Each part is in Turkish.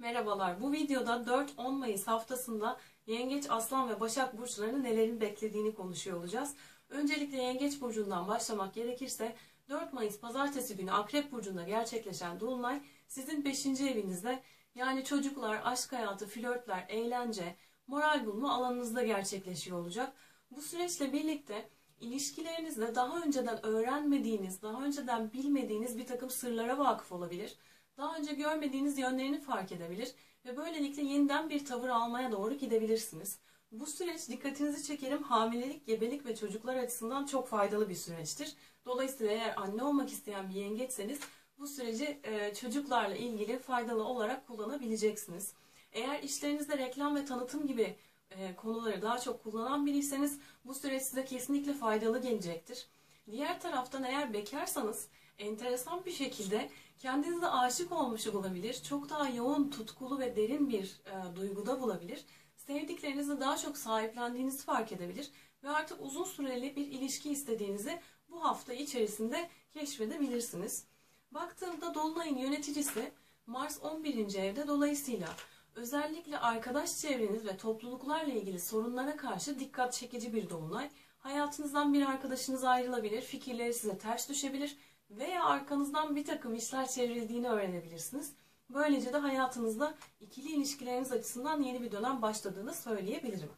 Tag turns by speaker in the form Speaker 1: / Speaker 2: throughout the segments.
Speaker 1: Merhabalar. Bu videoda 4-10 Mayıs haftasında Yengeç, Aslan ve Başak burçlarını nelerin beklediğini konuşuyor olacağız. Öncelikle Yengeç burcundan başlamak gerekirse 4 Mayıs pazartesi günü Akrep burcunda gerçekleşen dolunay sizin 5. evinizde yani çocuklar, aşk hayatı, flörtler, eğlence, moral bulma alanınızda gerçekleşiyor olacak. Bu süreçle birlikte ilişkilerinizde daha önceden öğrenmediğiniz, daha önceden bilmediğiniz bir takım sırlara vakıf olabilir daha önce görmediğiniz yönlerini fark edebilir ve böylelikle yeniden bir tavır almaya doğru gidebilirsiniz. Bu süreç dikkatinizi çekerim hamilelik, gebelik ve çocuklar açısından çok faydalı bir süreçtir. Dolayısıyla eğer anne olmak isteyen bir yengeçseniz bu süreci e, çocuklarla ilgili faydalı olarak kullanabileceksiniz. Eğer işlerinizde reklam ve tanıtım gibi e, konuları daha çok kullanan biriyseniz bu süreç size kesinlikle faydalı gelecektir. Diğer taraftan eğer bekarsanız enteresan bir şekilde kendinize aşık olmuş olabilir. Çok daha yoğun, tutkulu ve derin bir e, duyguda bulabilir. Sevdiklerinizi daha çok sahiplendiğinizi fark edebilir ve artık uzun süreli bir ilişki istediğinizi bu hafta içerisinde keşfedebilirsiniz. Baktığımda Dolunay'ın yöneticisi Mars 11. evde dolayısıyla özellikle arkadaş çevreniz ve topluluklarla ilgili sorunlara karşı dikkat çekici bir dolunay. Hayatınızdan bir arkadaşınız ayrılabilir, fikirleri size ters düşebilir veya arkanızdan bir takım işler çevrildiğini öğrenebilirsiniz. Böylece de hayatınızda ikili ilişkileriniz açısından yeni bir dönem başladığını söyleyebilirim.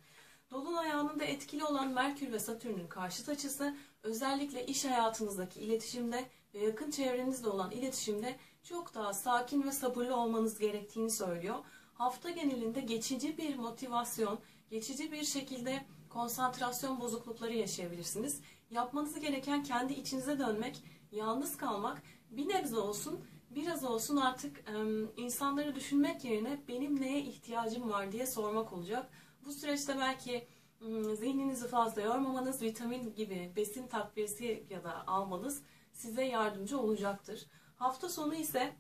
Speaker 1: Dolunay anında etkili olan Merkür ve Satürn'ün karşıt açısı özellikle iş hayatınızdaki iletişimde ve yakın çevrenizde olan iletişimde çok daha sakin ve sabırlı olmanız gerektiğini söylüyor. Hafta genelinde geçici bir motivasyon, geçici bir şekilde konsantrasyon bozuklukları yaşayabilirsiniz. Yapmanız gereken kendi içinize dönmek yalnız kalmak bir nebze olsun biraz olsun artık insanları düşünmek yerine benim neye ihtiyacım var diye sormak olacak. Bu süreçte belki e, zihninizi fazla yormamanız, vitamin gibi besin takviyesi ya da almanız size yardımcı olacaktır. Hafta sonu ise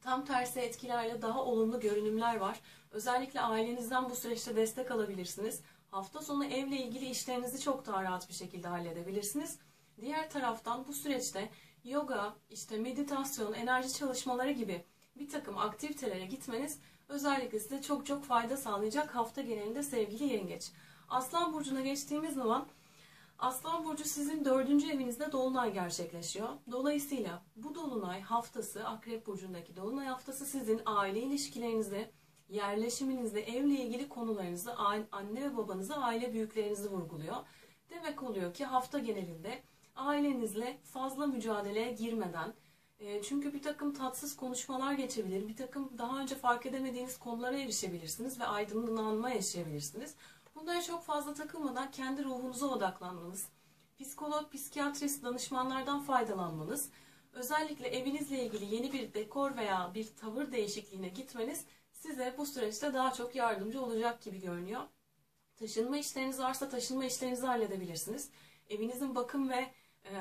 Speaker 1: tam tersi etkilerle daha olumlu görünümler var. Özellikle ailenizden bu süreçte destek alabilirsiniz. Hafta sonu evle ilgili işlerinizi çok daha rahat bir şekilde halledebilirsiniz. Diğer taraftan bu süreçte yoga, işte meditasyon, enerji çalışmaları gibi bir takım aktivitelere gitmeniz özellikle size çok çok fayda sağlayacak hafta genelinde sevgili yengeç. Aslan Burcu'na geçtiğimiz zaman Aslan Burcu sizin dördüncü evinizde Dolunay gerçekleşiyor. Dolayısıyla bu Dolunay haftası, Akrep Burcu'ndaki Dolunay haftası sizin aile ilişkilerinizi, yerleşiminizde, evle ilgili konularınızı, anne ve babanızı, aile büyüklerinizi vurguluyor. Demek oluyor ki hafta genelinde ailenizle fazla mücadeleye girmeden, e, çünkü bir takım tatsız konuşmalar geçebilir, bir takım daha önce fark edemediğiniz konulara erişebilirsiniz ve aydınlanma yaşayabilirsiniz. Bunlara çok fazla takılmadan kendi ruhunuza odaklanmanız, psikolog, psikiyatrist danışmanlardan faydalanmanız, özellikle evinizle ilgili yeni bir dekor veya bir tavır değişikliğine gitmeniz size bu süreçte daha çok yardımcı olacak gibi görünüyor. Taşınma işleriniz varsa taşınma işlerinizi halledebilirsiniz. Evinizin bakım ve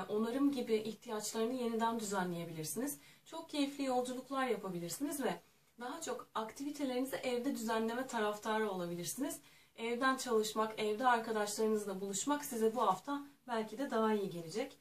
Speaker 1: onarım gibi ihtiyaçlarını yeniden düzenleyebilirsiniz. Çok keyifli yolculuklar yapabilirsiniz ve daha çok aktivitelerinizi evde düzenleme taraftarı olabilirsiniz. Evden çalışmak, evde arkadaşlarınızla buluşmak size bu hafta belki de daha iyi gelecek.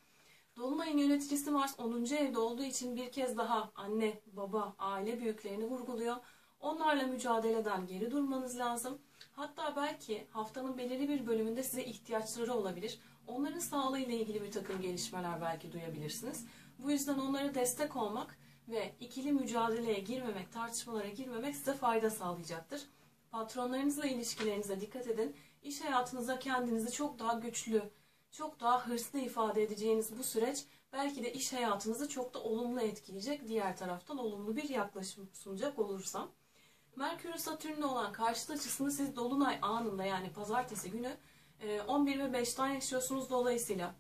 Speaker 1: Dolunay'ın yöneticisi Mars 10. evde olduğu için bir kez daha anne, baba, aile büyüklerini vurguluyor. Onlarla mücadeleden geri durmanız lazım. Hatta belki haftanın belirli bir bölümünde size ihtiyaçları olabilir. Onların sağlığı ile ilgili bir takım gelişmeler belki duyabilirsiniz. Bu yüzden onlara destek olmak ve ikili mücadeleye girmemek, tartışmalara girmemek size fayda sağlayacaktır. Patronlarınızla ilişkilerinize dikkat edin. İş hayatınızda kendinizi çok daha güçlü, çok daha hırslı ifade edeceğiniz bu süreç belki de iş hayatınızı çok da olumlu etkileyecek. Diğer taraftan olumlu bir yaklaşım sunacak olursam. Merkür Satürn'le olan karşıt açısını siz Dolunay anında yani pazartesi günü 11 ee, ve 5'ten yaşıyorsunuz dolayısıyla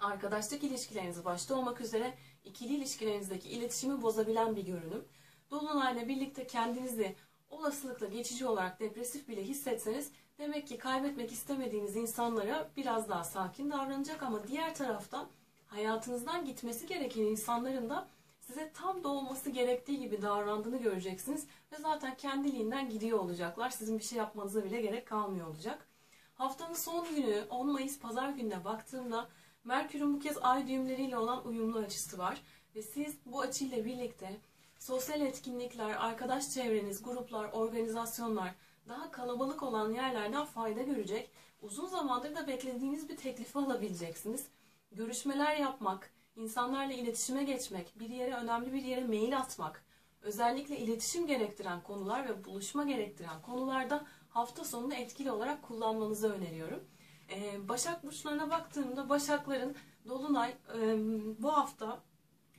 Speaker 1: arkadaşlık ilişkilerinizi başta olmak üzere ikili ilişkilerinizdeki iletişimi bozabilen bir görünüm. Dolunayla birlikte kendinizi olasılıkla geçici olarak depresif bile hissetseniz demek ki kaybetmek istemediğiniz insanlara biraz daha sakin davranacak ama diğer taraftan hayatınızdan gitmesi gereken insanların da size tam da olması gerektiği gibi davrandığını göreceksiniz ve zaten kendiliğinden gidiyor olacaklar. Sizin bir şey yapmanıza bile gerek kalmıyor olacak. Haftanın son günü 10 Mayıs pazar gününe baktığımda Merkür'ün bu kez ay düğümleriyle olan uyumlu açısı var. Ve siz bu açıyla birlikte sosyal etkinlikler, arkadaş çevreniz, gruplar, organizasyonlar daha kalabalık olan yerlerden fayda görecek. Uzun zamandır da beklediğiniz bir teklifi alabileceksiniz. Görüşmeler yapmak, insanlarla iletişime geçmek, bir yere önemli bir yere mail atmak, özellikle iletişim gerektiren konular ve buluşma gerektiren konularda hafta sonunu etkili olarak kullanmanızı öneriyorum. Ee, Başak burçlarına baktığımda Başakların Dolunay e, bu hafta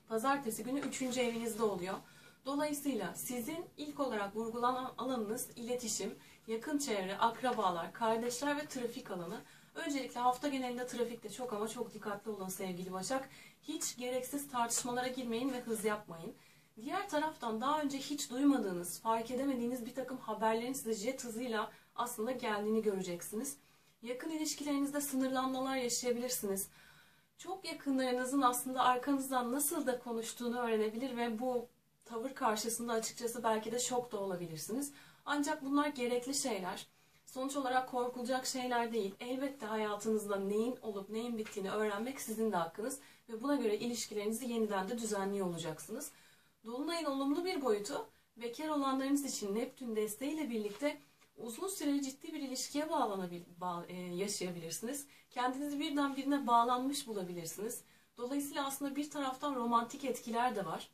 Speaker 1: pazartesi günü 3. evinizde oluyor. Dolayısıyla sizin ilk olarak vurgulanan alanınız iletişim, yakın çevre, akrabalar, kardeşler ve trafik alanı. Öncelikle hafta genelinde trafikte çok ama çok dikkatli olun sevgili Başak. Hiç gereksiz tartışmalara girmeyin ve hız yapmayın. Diğer taraftan daha önce hiç duymadığınız, fark edemediğiniz bir takım haberlerin size jet hızıyla aslında geldiğini göreceksiniz. Yakın ilişkilerinizde sınırlanmalar yaşayabilirsiniz. Çok yakınlarınızın aslında arkanızdan nasıl da konuştuğunu öğrenebilir ve bu tavır karşısında açıkçası belki de şok da olabilirsiniz. Ancak bunlar gerekli şeyler. Sonuç olarak korkulacak şeyler değil. Elbette hayatınızda neyin olup neyin bittiğini öğrenmek sizin de hakkınız ve buna göre ilişkilerinizi yeniden de düzenliyor olacaksınız. Dolunayın olumlu bir boyutu bekar olanlarınız için Neptün desteğiyle birlikte uzun süreli ciddi bir ilişkiye bağlanabil, bağ, e, yaşayabilirsiniz. Kendinizi birden birine bağlanmış bulabilirsiniz. Dolayısıyla aslında bir taraftan romantik etkiler de var.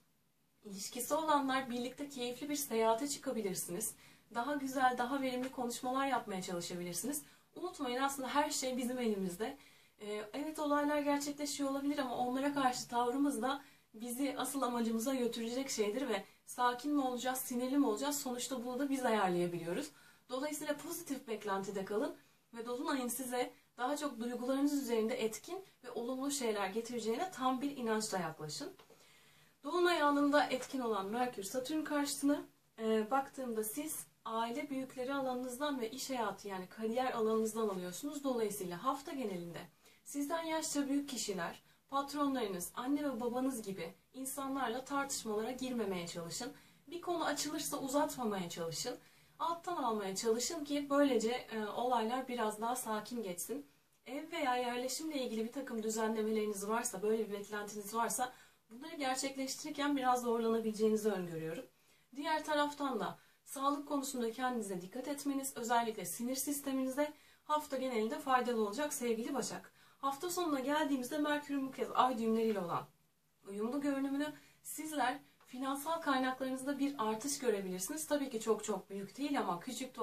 Speaker 1: İlişkisi olanlar birlikte keyifli bir seyahate çıkabilirsiniz. Daha güzel, daha verimli konuşmalar yapmaya çalışabilirsiniz. Unutmayın aslında her şey bizim elimizde. Ee, evet olaylar gerçekleşiyor olabilir ama onlara karşı tavrımız da bizi asıl amacımıza götürecek şeydir ve sakin mi olacağız, sinirli mi olacağız sonuçta bunu da biz ayarlayabiliyoruz. Dolayısıyla pozitif beklentide kalın ve Dolunay'ın size daha çok duygularınız üzerinde etkin ve olumlu şeyler getireceğine tam bir inançla yaklaşın. Dolunay anında etkin olan Merkür Satürn karşıtını e, baktığımda siz aile büyükleri alanınızdan ve iş hayatı yani kariyer alanınızdan alıyorsunuz. Dolayısıyla hafta genelinde sizden yaşça büyük kişiler, patronlarınız, anne ve babanız gibi insanlarla tartışmalara girmemeye çalışın. Bir konu açılırsa uzatmamaya çalışın. Alttan almaya çalışın ki böylece e, olaylar biraz daha sakin geçsin. Ev veya yerleşimle ilgili bir takım düzenlemeleriniz varsa, böyle bir beklentiniz varsa bunları gerçekleştirirken biraz zorlanabileceğinizi öngörüyorum. Diğer taraftan da sağlık konusunda kendinize dikkat etmeniz, özellikle sinir sisteminizde hafta genelinde faydalı olacak sevgili Başak. Hafta sonuna geldiğimizde Merkür'ün bu kez ay düğümleriyle olan uyumlu görünümünü sizler finansal kaynaklarınızda bir artış görebilirsiniz. Tabii ki çok çok büyük değil ama küçük de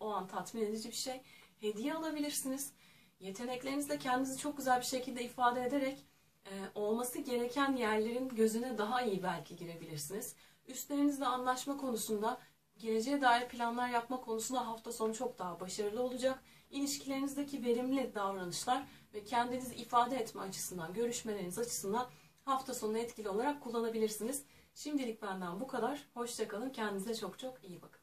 Speaker 1: o an tatmin edici bir şey. Hediye alabilirsiniz. Yeteneklerinizle kendinizi çok güzel bir şekilde ifade ederek e, olması gereken yerlerin gözüne daha iyi belki girebilirsiniz. Üstlerinizle anlaşma konusunda geleceğe dair planlar yapma konusunda hafta sonu çok daha başarılı olacak. İlişkilerinizdeki verimli davranışlar ve kendinizi ifade etme açısından, görüşmeleriniz açısından hafta sonu etkili olarak kullanabilirsiniz. Şimdilik benden bu kadar. Hoşçakalın. Kendinize çok çok iyi bakın.